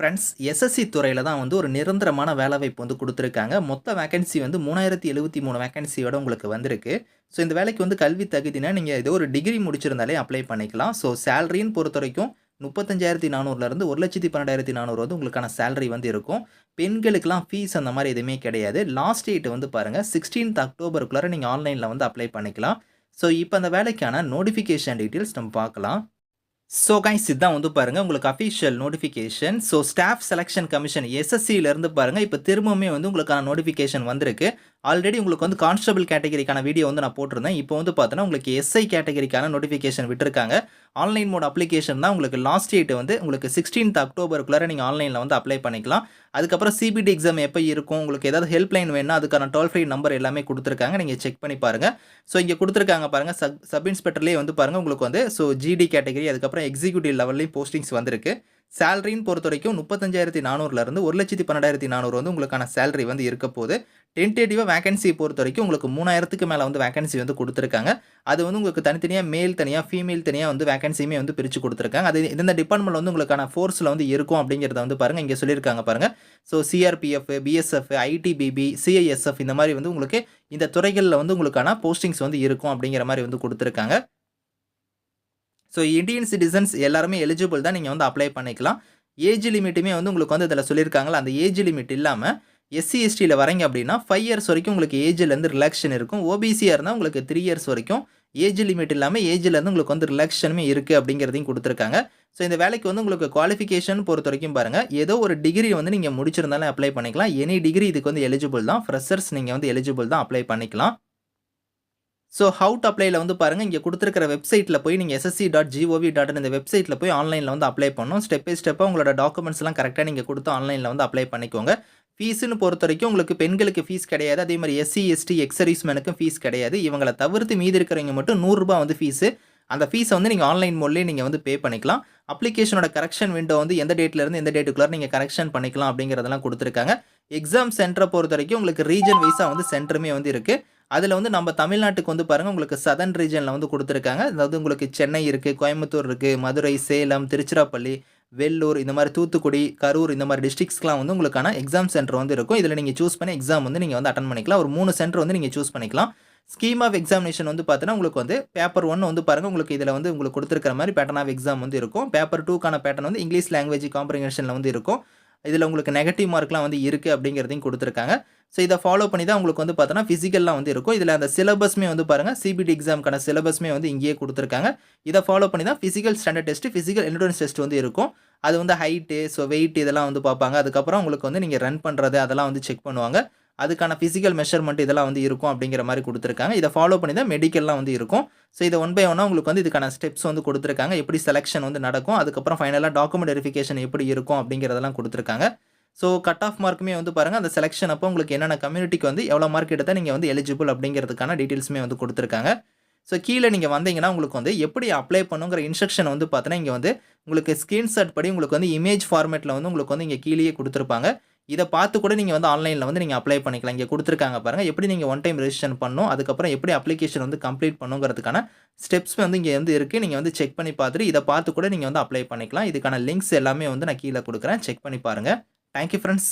Friends SSC துறையில் தான் வந்து ஒரு நிரந்தரமான வேலைவாய்ப்பு வந்து கொடுத்துருக்காங்க. மொத்த வேகன்சி வந்து மூணாயிரத்தி எழுபத்தி மூணு வேகன்சியோட உங்களுக்கு வந்திருக்கு. ஸோ இந்த வேலைக்கு வந்து கல்வி தகுதினா நீங்கள் ஏதோ ஒரு டிகிரி முடிச்சிருந்தாலே அப்ளை பண்ணிக்கலாம். ஸோ சேலரின்னு பொறுத்த வரைக்கும் முப்பத்தஞ்சாயிரத்தி நானூறுலேருந்து ஒரு லட்சத்தி பன்னெண்டாயிரத்தி நானூறு வந்து உங்களுக்கான சேலரி வந்து இருக்கும். பெண்களுக்கெலாம் ஃபீஸ் அந்த மாதிரி எதுவுமே கிடையாது. லாஸ்ட் டேட் வந்து பாருங்கள் சிக்ஸ்டீன்த் அக்டோபருக்குள்ளார நீங்கள் ஆன்லைனில் வந்து அப்ளை பண்ணிக்கலாம். ஸோ இப்போ அந்த வேலைக்கான நோட்டிஃபிகேஷன் டீட்டெயில்ஸ் நம்ம பார்க்கலாம். ஸோ கைஸ் இதுதான் வந்து பாருங்கள் உங்களுக்கு official notification so staff selection commission எஸ்எஸ்சியிலேருந்து பாருங்கள் இப்போ திரும்பவுமே வந்து உங்களுக்கான நோட்டிஃபிகேஷன் வந்திருக்கு. ஆல்ரெடி உங்களுக்கு வந்து கான்ஸ்டபிள் கேட்டகரிக்கான வீடியோ வந்து நான் போட்டிருந்தேன். இப்போ வந்து பார்த்தோன்னா உங்களுக்கு எஸ்ஐ கேட்டகரிக்கான நோட்டிஃபிகேஷன் விட்டுருக்காங்க. ஆன்லைன் மோட் அப்ளிகேஷன் தான் உங்களுக்கு லாஸ்ட் டேட் வந்து உங்களுக்கு சிக்ஸ்டீன்த் அக்டோபருக்குள்ளார நீங்கள் ஆன்லைனில் வந்து அப்ளை பண்ணிக்கலாம். அதுக்கப்புறம் சிபிடி எக்ஸாம் எப்போ இருக்கும்? உங்களுக்கு ஏதாவது ஹெல்ப்லைன் வேணும்னா அதுக்கான டோல் ஃப்ரீ நம்பர் எல்லாமே கொடுத்துருக்காங்க. நீங்கள் செக் பண்ணி பாருங்கள் ஸோ இங்கே கொடுத்துருக்காங்க பாருங்கள் சப் சப் இன்ஸ்பெக்டர்லேயே வந்து பாருங்கள் உங்களுக்கு வந்து ஸோ ஜிடி கேட்டகரி அதுக்கப்புறம் எக்ஸிக்யூட்டிவ் லெவல்லையும் போஸ்டிங்ஸ் வந்திருக்கு. சேலரின்னு பொறுத்த வரைக்கும் முப்பத்தஞ்சாயிரத்தி நானூறுலேருந்து ஒரு லட்சத்தி பன்னெண்டாயிரத்தி நானூறு வந்து உங்களுக்கான சேலரி வந்து இருக்க போது டென்டேட்டிவாக வேகன்சி பொறுத்த வரைக்கும் உங்களுக்கு மூணாயிரத்துக்கு மேலே வந்து வேகன்சி வந்து கொடுத்துருக்காங்க. அது வந்து உங்களுக்கு தனித்தனியாக மேல் தனியாக ஃபீமேல் தனியாக வந்து வேகன்சியுமே வந்து பிரித்து கொடுத்துருக்காங்க. அது இந்த டிபார்ட்மெண்ட் வந்து உங்களுக்கான ஃபோர்ஸில் வந்து இருக்கும் அப்படிங்கிறத வந்து பாருங்கள் இங்கே சொல்லியிருக்காங்க பாருங்கள் so CRPF BSF ITBP CISF இந்த மாதிரி வந்து உங்களுக்கு இந்த துறைகளில் வந்து உங்களுக்கான போஸ்டிங்ஸ் வந்து இருக்கும் அப்படிங்கிற மாதிரி வந்து கொடுத்துருக்காங்க. ஸோ இந்தியன் சிட்டிசன்ஸ் எல்லாருமே எலிஜிபிள் தான் நீங்கள் வந்து அப்ளை பண்ணிக்கலாம். ஏஜ் லிமிட்டுமே வந்து உங்களுக்கு வந்து இதில் சொல்லியிருக்காங்களா அந்த ஏஜ் லிமிட் இல்லாமல் எஸ்சி எஸ்டியில் வரீங்க அப்படின்னா ஃபைவ் இயர்ஸ் வரைக்கும் உங்களுக்கு ஏஜ்லேருந்து ரிலாக்ஷன் இருக்கும். ஓபிசியாக இருந்தால் உங்களுக்கு த்ரீ இயர்ஸ் வரைக்கும் ஏஜ் லிமிட் இல்லாமல் ஏஜ்லேருந்து உங்களுக்கு வந்து ரிலாக்ஷனுமே இருக்குது அப்படிங்கிறதையும் கொடுத்துருக்காங்க. ஸோ இந்த வேலைக்கு வந்து உங்களுக்கு குவாலிஃபிகேஷன் பொறுத்த வரைக்கும் பாருங்கள் ஏதோ ஒரு டிகிரி வந்து நீங்கள் முடிச்சிருந்தாலும் அப்ளை பண்ணிக்கலாம். எனி டிகிரி இதுக்கு வந்து எலிஜிபிள் தான். ஃப்ரெஷர்ஸ் நீங்கள் வந்து எலிஜிபிள் தான் அப்ளை பண்ணிக்கலாம். ஸோ ஹவு டு அப்ளைல வந்து பாருங்கள் இங்கே கொடுத்துருக்கிற வெப்சைட்டில் போய் நீங்கள் எஸ்எஸ்சி டாட் ஜிஓவி டாட் இந்த வெப்சைட்டில் போய் ஆன்லைனில் வந்து அப்ளை பண்ணணும். ஸ்டெப் பை ஸ்டெப்பாக உங்களோட டாக்குமெண்ட்ஸ்லாம் கரெக்டாக நீங்கள் கொடுத்து ஆன்லைனில் வந்து அப்ளை பண்ணிக்கோங்க. ஃபீஸுன்னு பொறுத்த வரைக்கும் உங்களுக்கு பெண்களுக்கு ஃபீஸ் கிடையாது. அதே மாதிரி எஸ்சி எஸ்டி எக்ஸர்வீஸ்மேனுக்கும் ஃபீஸ் கிடையாது. இவங்களை தவிர்த்து மீதி இருக்கிறவங்க மட்டும் நூறுரூபா வந்து ஃபீஸு அந்த ஃபீஸை வந்து நீங்கள் ஆன்லைன் மோட்லேயே நீங்கள் வந்து பே பண்ணிக்கலாம். அப்ளிகேஷனோட கரெக்ஷன் விண்டோ வந்து எந்த டேட்லேருந்து எந்த டேட்டுக்குள்ளே நீங்கள் கரெக்ஷன் பண்ணிக்கலாம் அப்படிங்கிறதெல்லாம் கொடுத்துருக்காங்க. எக்ஸாம் சென்டரை பொறுத்த வரைக்கும் உங்களுக்கு ரீஜன் வைஸாக வந்து சென்டருமே வந்து இருக்குது அதில் வந்து நம்ம தமிழ்நாட்டுக்கு வந்து பாருங்கள் உங்களுக்கு சதன் ரீஜனில் வந்து கொடுத்துருக்காங்க. அதாவது உங்களுக்கு சென்னை இருக்குது கோயம்புத்தூர் இருக்குது மதுரை சேலம் திருச்சிராப்பள்ளி வெள்ளூர் இந்த மாதிரி தூத்துக்குடி கரூர் இந்த மாதிரி டிஸ்ட்ரிக்ஸ்க்குலாம் வந்து உங்களுக்கான எக்ஸாம் சென்டர் வந்து இருக்கும். இதில் நீங்கள் சூஸ் பண்ணி எக்ஸாம் வந்து நீங்கள் வந்து அட்டன் பண்ணிக்கலாம். ஒரு மூணு சென்டர் வந்து நீங்கள் சூஸ் பண்ணிக்கலாம். ஸ்கீம் ஆஃப் எக்ஸாமினேஷன் வந்து பார்த்தீங்கன்னா உங்களுக்கு வந்து பேப்பர் ஒன் வந்து பாருங்கள் உங்களுக்கு இதில் வந்து உங்களுக்கு கொடுத்துருக்கிற மாதிரி பேட்டர்ன் ஆஃப் எக்ஸாம் வந்து இருக்கும். பேப்பர் டூக்கான பேட்டர்ன் வந்து இங்கிலீஷ் லாங்குவேஜ் காம்ப்ரிகேஷனில் வந்து இருக்கும். இதில் உங்களுக்கு நெகட்டிவ் மார்க்லாம் வந்து இருக்குது அப்படிங்கிறதையும் கொடுத்துருக்காங்க. ஸோ இதை ஃபாலோ பண்ணி தான் உங்களுக்கு வந்து பார்த்தோன்னா ஃபிசிக்கல்லாம் வந்து இருக்கும். இதில் அந்த சிலபஸ்மே வந்து பாருங்கள் சிபிடி எக்ஸாமுக்கான சிலபஸ்மே வந்து இங்கேயே கொடுத்துருக்காங்க. இதை ஃபாலோ பண்ணி தான் physical standard test physical entrance test வந்து இருக்கும். அது வந்து ஹைட்டு ஸோ வெயிட் இதெல்லாம் வந்து பார்ப்பாங்க. அதுக்கப்புறம் உங்களுக்கு வந்து நீங்கள் ரன் பண்ணுறது அதெல்லாம் வந்து செக் பண்ணுவாங்க. அதுக்கான ஃபிசிக்கல் மெஷர்மெண்ட் இதெல்லாம் வந்து இருக்கும் அப்படிங்கிற மாதிரி கொடுத்துருக்காங்க. இதை ஃபாலோ பண்ணி தான் மெடிக்கல்லாம் வந்து இருக்கும். ஸோ இதை ஒன் பை ஒன்னாக உங்களுக்கு வந்து இதுக்கான ஸ்டெப்ஸ் வந்து கொடுத்துருக்காங்க. எப்படி செலெக்ஷன் வந்து நடக்கும் அதுக்கப்புறம் ஃபைனலாக டாக்குமெண்ட் வெரிஃபிகேஷன் எப்படி இருக்கும் அப்படிங்கிறதெல்லாம் கொடுத்துருக்காங்க. ஸோ கட் ஆஃப் மார்க்குமே வந்து பாருங்கள் அந்த செலெக்ஷன் அப்போ உங்களுக்கு என்னென்ன கம்யூனிட்டிக்கு வந்து எவ்வளோ மார்க் எடுத்தால் நீங்கள் வந்து எலிஜிபிள் அப்படிங்கிறதுக்கான டீட்டெயில்ஸுமே வந்து கொடுத்துருக்காங்க. ஸோ கீழே நீங்கள் வந்தீங்கன்னா உங்களுக்கு வந்து எப்படி அப்ளை பண்ணுங்கிற இன்ஸ்ட்ரக்ஷன் வந்து பார்த்தீங்கன்னா இங்கே வந்து உங்களுக்கு ஸ்க்ரீன்ஷாட் படி உங்களுக்கு வந்து இமேஜ் ஃபார்மேட்டில் வந்து உங்களுக்கு வந்து இங்கே கீழேயே கொடுத்துருப்பாங்க. இதை பார்த்து கூட நீங்கள் வந்து ஆன்லைனில் வந்து நீங்கள் அப்ளை பண்ணிக்கலாம். இங்கே கொடுத்துருக்காங்க பாருங்கள் எப்படி நீங்கள் ஒன் டைம் ரெஜிஸ்டர் பண்ணணும் அதுக்கப்புறம் எப்படி அப்ளிகேஷன் வந்து கம்ப்ளீட் பண்ணுங்கிறதுக்கான ஸ்டெப்ஸ் வந்து இங்கே வந்து இருக்குது நீங்கள் வந்து செக் பண்ணி பார்த்துட்டு இதை பார்த்து கூட நீங்கள் வந்து அப்ளை பண்ணிக்கலாம். இதுக்கான லிங்க்ஸ் எல்லாமே வந்து நான் கீழே கொடுக்குறேன். செக் பண்ணி பாருங்கள் தேங்க்யூ ஃப்ரெண்ட்ஸ்